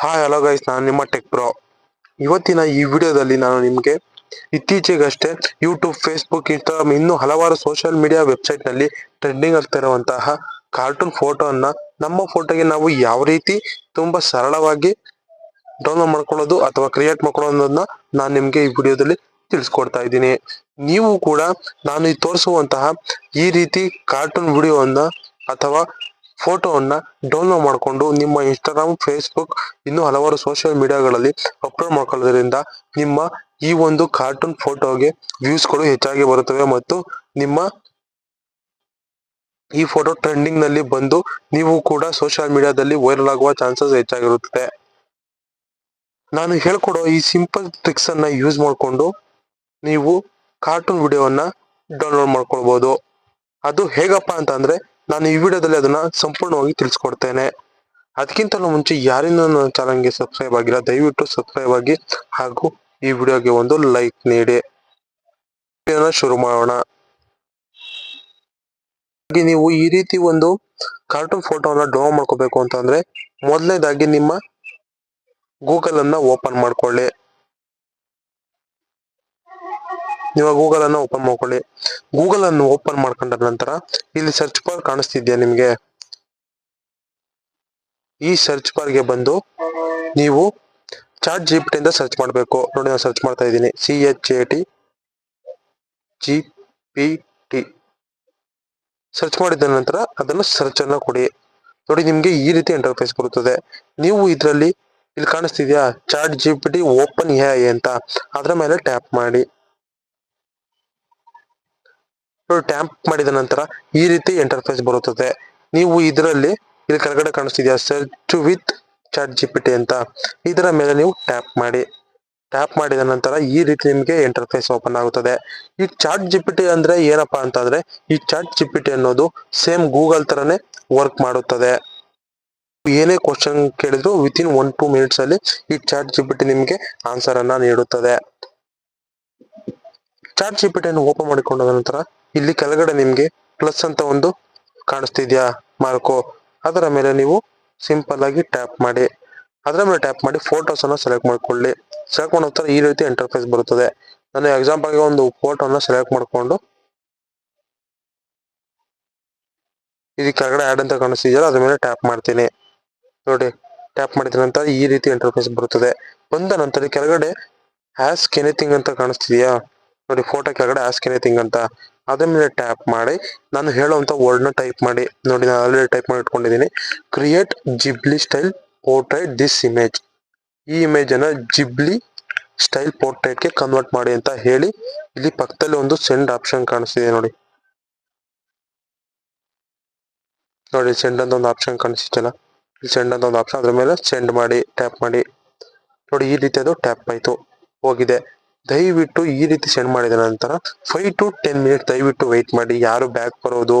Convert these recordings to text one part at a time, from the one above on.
Hi hello guys ನಾನು ನಿಮ್ಮ tech pro ಇವತ್ತಿನ ಈ ವಿಡಿಯೋದಲ್ಲಿ ನಾನು ನಿಮಗೆ ಇತ್ತೀಚೆಗಷ್ಟೇ ಯೂಟ್ಯೂಬ್ ಫೇಸ್ಬುಕ್ ಇನ್ಸ್ಟಾಗ್ರಾಮ್ ಇನ್ನೂ ಹಲವಾರು ಸೋಷಿಯಲ್ ಮೀಡಿಯಾ ವೆಬ್ಸೈಟ್ನಲ್ಲಿ ಟ್ರೆಂಡಿಂಗ್ ಆಗ್ತಿರುವಂತಹ ಕಾರ್ಟೂನ್ ಫೋಟೋವನ್ನ ನಮ್ಮ ಫೋಟೋಗೆ ನಾವು ಯಾವ ರೀತಿ ತುಂಬಾ ಸರಳವಾಗಿ ಡೌನ್ಲೋಡ್ ಮಾಡ್ಕೊಳ್ಳೋದು ಅಥವಾ ಕ್ರಿಯೇಟ್ ಮಾಡ್ಕೊಳ್ಳೋದನ್ನ ನಾನು ನಿಮ್ಗೆ ಈ ವಿಡಿಯೋದಲ್ಲಿ ತಿಳಿಸ್ಕೊಡ್ತಾ ಇದ್ದೀನಿ. ನೀವು ಕೂಡ ನಾನು ಈ ತೋರಿಸುವಂತಹ ಈ ರೀತಿ ಕಾರ್ಟೂನ್ ವಿಡಿಯೋವನ್ನ ಅಥವಾ ಫೋಟೋವನ್ನ ಡೌನ್ಲೋಡ್ ಮಾಡಿಕೊಂಡು ನಿಮ್ಮ ಇನ್ಸ್ಟಾಗ್ರಾಮ್ ಫೇಸ್ಬುಕ್ ಇನ್ನೂ ಹಲವಾರು ಸೋಷಿಯಲ್ ಮೀಡಿಯಾಗಳಲ್ಲಿ ಅಪ್ಲೋಡ್ ಮಾಡ್ಕೊಳ್ಳೋದ್ರಿಂದ ನಿಮ್ಮ ಈ ಒಂದು ಕಾರ್ಟೂನ್ ಫೋಟೋಗೆ ವ್ಯೂಸ್ಗಳು ಹೆಚ್ಚಾಗಿ ಬರುತ್ತವೆ ಮತ್ತು ನಿಮ್ಮ ಈ ಫೋಟೋ ಟ್ರೆಂಡಿಂಗ್ನಲ್ಲಿ ಬಂದು ನೀವು ಕೂಡ ಸೋಷಿಯಲ್ ಮೀಡಿಯಾದಲ್ಲಿ ವೈರಲ್ ಆಗುವ ಚಾನ್ಸಸ್ ಹೆಚ್ಚಾಗಿರುತ್ತದೆ. ನಾನು ಹೇಳ್ಕೊಡೋ ಈ ಸಿಂಪಲ್ ಟ್ರಿಕ್ಸ್ ಅನ್ನ ಯೂಸ್ ಮಾಡಿಕೊಂಡು ನೀವು ಕಾರ್ಟೂನ್ ವಿಡಿಯೋವನ್ನ ಡೌನ್ಲೋಡ್ ಮಾಡ್ಕೊಳ್ಬಹುದು ಅದು ಹೇಗಪ್ಪ ಅಂತಂದ್ರೆ ನಾನು ಈ ವಿಡಿಯೋದಲ್ಲಿ ಅದನ್ನ ಸಂಪೂರ್ಣವಾಗಿ ತಿಳಿಸ್ಕೊಡ್ತೇನೆ. ಅದಕ್ಕಿಂತಲೂ ಮುಂಚೆ ಯಾರಿಂದ ನನ್ನ ಚಾನಲ್ಗೆ ಸಬ್ಸ್ಕ್ರೈಬ್ ಆಗಿಲ್ಲ, ದಯವಿಟ್ಟು ಸಬ್ಸ್ಕ್ರೈಬ್ ಆಗಿ ಹಾಗೂ ಈ ವಿಡಿಯೋಗೆ ಒಂದು ಲೈಕ್ ನೀಡಿ. ಶುರು ಮಾಡೋಣ. ನೀವು ಈ ರೀತಿ ಒಂದು ಕಾರ್ಟೂನ್ ಫೋಟೋನ ಡ್ರಾ ಮಾಡ್ಕೋಬೇಕು ಅಂತಂದ್ರೆ ಮೊದಲನೇದಾಗಿ ನಿಮ್ಮ ಗೂಗಲ್ ಅನ್ನ ಓಪನ್ ಮಾಡ್ಕೊಳ್ಳಿ. ನೀವು ಗೂಗಲ್ ಅನ್ನು ಓಪನ್ ಮಾಡ್ಕೊಳ್ಳಿ. ಗೂಗಲ್ ಅನ್ನು ಓಪನ್ ಮಾಡ್ಕೊಂಡ ನಂತರ ಇಲ್ಲಿ ಸರ್ಚ್ ಬಾರ್ ಕಾಣಿಸ್ತಿದ್ಯಾ ನಿಮ್ಗೆ? ಈ ಸರ್ಚ್ ಬಾರ್ಗೆ ಬಂದು ನೀವು ಚಾಟ್ ಜಿ ಪಿ ಟಿಯಿಂದ ಸರ್ಚ್ ಮಾಡಬೇಕು. ನೋಡಿ ನಾನು ಸರ್ಚ್ ಮಾಡ್ತಾ ಇದ್ದೀನಿ. C H A T G P T search ಮಾಡಿದ ನಂತರ ಅದನ್ನು ಸರ್ಚ್ ಕೊಡಿ. ನೋಡಿ ನಿಮ್ಗೆ ಈ ರೀತಿ ಇಂಟರ್ಫೇಸ್ ಬರುತ್ತದೆ. ನೀವು ಇದರಲ್ಲಿ ಇಲ್ಲಿ ಕಾಣಿಸ್ತಿದ್ಯಾ? Chat G P T open a ಅಂತ. ಅದರ ಮೇಲೆ ಟ್ಯಾಪ್ ಮಾಡಿ. ಟ್ಯಾಪ್ ಮಾಡಿದ ನಂತರ ಈ ರೀತಿ ಎಂಟರ್ಪ್ರೈಸ್ ಬರುತ್ತದೆ. ನೀವು ಇದರಲ್ಲಿ ಇಲ್ಲಿ ಕೆಳಗಡೆ ಕಾಣಿಸ್ತಿದ್ಯಾ? Search with chat G P T ಅಂತ. ಇದರ ಮೇಲೆ ನೀವು ಟ್ಯಾಪ್ ಮಾಡಿ. ಟ್ಯಾಪ್ ಮಾಡಿದ ನಂತರ ಈ ರೀತಿ ನಿಮಗೆ ಇಂಟರ್ಫೇಸ್ ಓಪನ್ ಆಗುತ್ತದೆ. ಈ ಚಾಟ್ ಜಿ ಪಿ ಟಿ ಅಂದ್ರೆ ಏನಪ್ಪಾ ಅಂತಂದ್ರೆ, ಈ ಚಾಟ್ ಜಿ ಪಿ ಟಿ ಅನ್ನೋದು ಸೇಮ್ ಗೂಗಲ್ ತರನೇ ವರ್ಕ್ ಮಾಡುತ್ತದೆ. ಏನೇ ಕ್ವಶನ್ ಕೇಳಿದ್ರು with in one two minutes ಅಲ್ಲಿ ಈ ಚಾಟ್ ಜಿಪಿಟಿ ನಿಮಗೆ ಆನ್ಸರ್ ಅನ್ನ ನೀಡುತ್ತದೆ. ಚಾಟ್ ಜಿ ಪಿ ಟಿ ಅನ್ನು ಓಪನ್ ಮಾಡಿಕೊಂಡ ನಂತರ ಇಲ್ಲಿ ಕೆಳಗಡೆ ನಿಮ್ಗೆ ಪ್ಲಸ್ ಅಂತ ಒಂದು ಕಾಣಿಸ್ತಿದ್ಯಾ ಮಾರ್ಕೋ? ಅದರ ಮೇಲೆ ನೀವು ಸಿಂಪಲ್ ಆಗಿ ಟ್ಯಾಪ್ ಮಾಡಿ. ಅದರ ಮೇಲೆ ಟ್ಯಾಪ್ ಮಾಡಿ ಫೋಟೋಸ್ ಅನ್ನ ಸೆಲೆಕ್ಟ್ ಮಾಡ್ಕೊಳ್ಳಿ. ಸೆಲೆಕ್ಟ್ ಮಾಡೋ ನಂತರ ಈ ರೀತಿ ಇಂಟರ್ಫೇಸ್ ಬರುತ್ತದೆ. ನಾನು ಎಕ್ಸಾಂಪಲ್ಗೆ ಒಂದು ಫೋಟೋನ ಸೆಲೆಕ್ಟ್ ಮಾಡಿಕೊಂಡು ಇಲ್ಲಿ ಕೆಳಗಡೆ ಆಡ್ ಅಂತ ಕಾಣಿಸ್ತಿದೆಯಲ್ಲ, ಅದ್ರ ಮೇಲೆ ಟ್ಯಾಪ್ ಮಾಡ್ತೀನಿ. ನೋಡಿ ಟ್ಯಾಪ್ ಮಾಡಿದ ನಂತರ ಈ ರೀತಿ ಇಂಟರ್ಫೇಸ್ ಬರುತ್ತದೆ. ಬಂದ ನಂತರ ಕೆಳಗಡೆ ಆಸ್ಕ್ ಎನಿಥಿಂಗ್ ಅಂತ ಕಾಣಿಸ್ತಿದ್ಯಾ? ನೋಡಿ ಫೋಟೋ ಕೆಳಗಡೆ ಆಸ್ಕ್ ಎನಿಥಿಂಗ್ ಅಂತ. ಅದ್ರ ಮೇಲೆ ಟ್ಯಾಪ್ ಮಾಡಿ, ನಾನು ಹೇಳುವಂತ ವರ್ಡ್ನ ಟೈಪ್ ಮಾಡಿ, ನೋಡಿ ನಾನು ಆಲ್ರೆಡಿ ಟೈಪ್ ಮಾಡಿ ಇಟ್ಕೊಂಡಿದ್ದೀನಿ. Create Ghibli style portrait this image ಈ ಇಮೇಜ್ ಅನ್ನ ಜಿಬ್ಲಿ ಸ್ಟೈಲ್ ಪೋರ್ಟ್ರೇಟ್ಗೆ ಕನ್ವರ್ಟ್ ಮಾಡಿ ಅಂತ ಹೇಳಿ, ಇಲ್ಲಿ ಪಕ್ಕದಲ್ಲಿ ಒಂದು ಸೆಂಡ್ ಆಪ್ಷನ್ ಕಾಣಿಸ್ತಿದೆ ನೋಡಿ. ನೋಡಿ ಸೆಂಡ್ ಅಂತ ಒಂದು ಆಪ್ಷನ್ ಕಾಣಿಸ್ತಿಲ್ಲ ಇಲ್ಲಿ ಸೆಂಡ್ ಅಂತ ಒಂದು ಆಪ್ಷನ್ ಅದ್ರ ಮೇಲೆ ಸೆಂಡ್ ಮಾಡಿ ಟ್ಯಾಪ್ ಮಾಡಿ. ನೋಡಿ, ಈ ರೀತಿ ಅದು ಟ್ಯಾಪ್ ಆಯ್ತು, ಹೋಗಿದೆ. ದಯವಿಟ್ಟು ಈ ರೀತಿ ಸೆಂಡ್ ಮಾಡಿದ ನಂತರ ಫೈವ್ ಟು ಟೆನ್ ಮಿನಿಟ್ ದಯವಿಟ್ಟು ವೆಯ್ಟ್ ಮಾಡಿ. ಯಾರು ಬ್ಯಾಕ್ ಬರೋದು,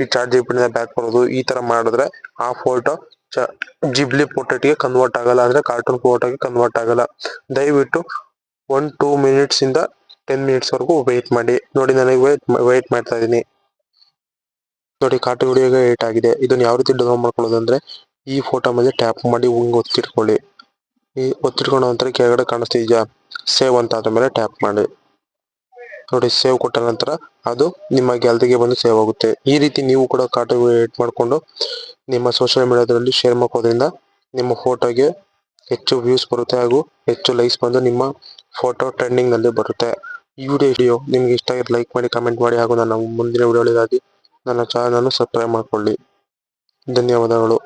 ಈ ಚಾರ್ಜ್ ಜಿಪಿನಿಂದ ಬ್ಯಾಕ್ ಬರೋದು, ಈ ತರ ಮಾಡಿದ್ರೆ ಆ ಫೋಟೋ ಜಿಬ್ಲಿ ಗೆ ಕನ್ವರ್ಟ್ ಆಗಲ್ಲ ಅಂದ್ರೆ ಕಾರ್ಟೂನ್ ಫೋಟೋಗೆ ಕನ್ವರ್ಟ್ ಆಗಲ್ಲ. ದಯವಿಟ್ಟು ಒನ್ ಟೂ ಮಿನಿಟ್ಸ್ ಇಂದ ಟೆನ್ ಮಿನಿಟ್ಸ್ ವರೆಗೂ ವೆಯ್ಟ್ ಮಾಡಿ. ನೋಡಿ, ನನಗೆ ವೆಯ್ಟ್ ವೆಯ್ಟ್ ಮಾಡ್ತಾ ಇದ್ದೀನಿ. ನೋಡಿ ಕಾರ್ಟೂನ್ ವಿಡಿಯೋಗೆ ಏಟ್ ಆಗಿದೆ. ಇದನ್ನ ಯಾವ ರೀತಿ ಡೌನ್ಲೋಡ್ ಮಾಡ್ಕೊಳ್ಳೋದು ಅಂದ್ರೆ ಈ ಫೋಟೋ ಮೇಲೆ ಟ್ಯಾಪ್ ಮಾಡಿ ಹಿಂಗ್ ಒತ್ತಿಟ್ಕೊಳ್ಳಿ ಈ ನಂತರ ಕೆಳಗಡೆ ಕಾಣಿಸ್ತಿದ್ಯಾ ಸೇವ್ ಅಂತ ಆದ ಮೇಲೆ ಟ್ಯಾಪ್ ಮಾಡಿ. ನೋಡಿ, ಸೇವ್ ಕೊಟ್ಟ ನಂತರ ಅದು ನಿಮ್ಮ ಗ್ಯಾಲರಿಗೆ ಬಂದು ಸೇವ್ ಆಗುತ್ತೆ. ಈ ರೀತಿ ನೀವು ಕೂಡ ಕಾರ್ಡ್ ಎಡಿಟ್ ಮಾಡಿಕೊಂಡು ನಿಮ್ಮ ಸೋಷಿಯಲ್ ಮೀಡಿಯಾದಲ್ಲಿ ಶೇರ್ ಮಾಡೋದ್ರಿಂದ ನಿಮ್ಮ ಫೋಟೋಗೆ ಹೆಚ್ಚು ವ್ಯೂಸ್ ಬರುತ್ತೆ ಹಾಗೂ ಹೆಚ್ಚು ಲೈಕ್ಸ್ ಬಂದು ನಿಮ್ಮ ಫೋಟೋ ಟ್ರೆಂಡಿಂಗ್ನಲ್ಲಿ ಬರುತ್ತೆ. ಈ ವಿಡಿಯೋ ನಿಮ್ಗೆ ಇಷ್ಟ ಆಗಿದ್ರೆ ಲೈಕ್ ಮಾಡಿ ಕಮೆಂಟ್ ಮಾಡಿ ಹಾಗೂ ನನ್ನ ಮುಂದಿನ ವಿಡಿಯೋಗಳಿಗಾಗಿ ನನ್ನ ಚಾನಲ್ ಅನ್ನು ಸಬ್ಸ್ಕ್ರೈಬ್ ಮಾಡ್ಕೊಳ್ಳಿ. ಧನ್ಯವಾದಗಳು.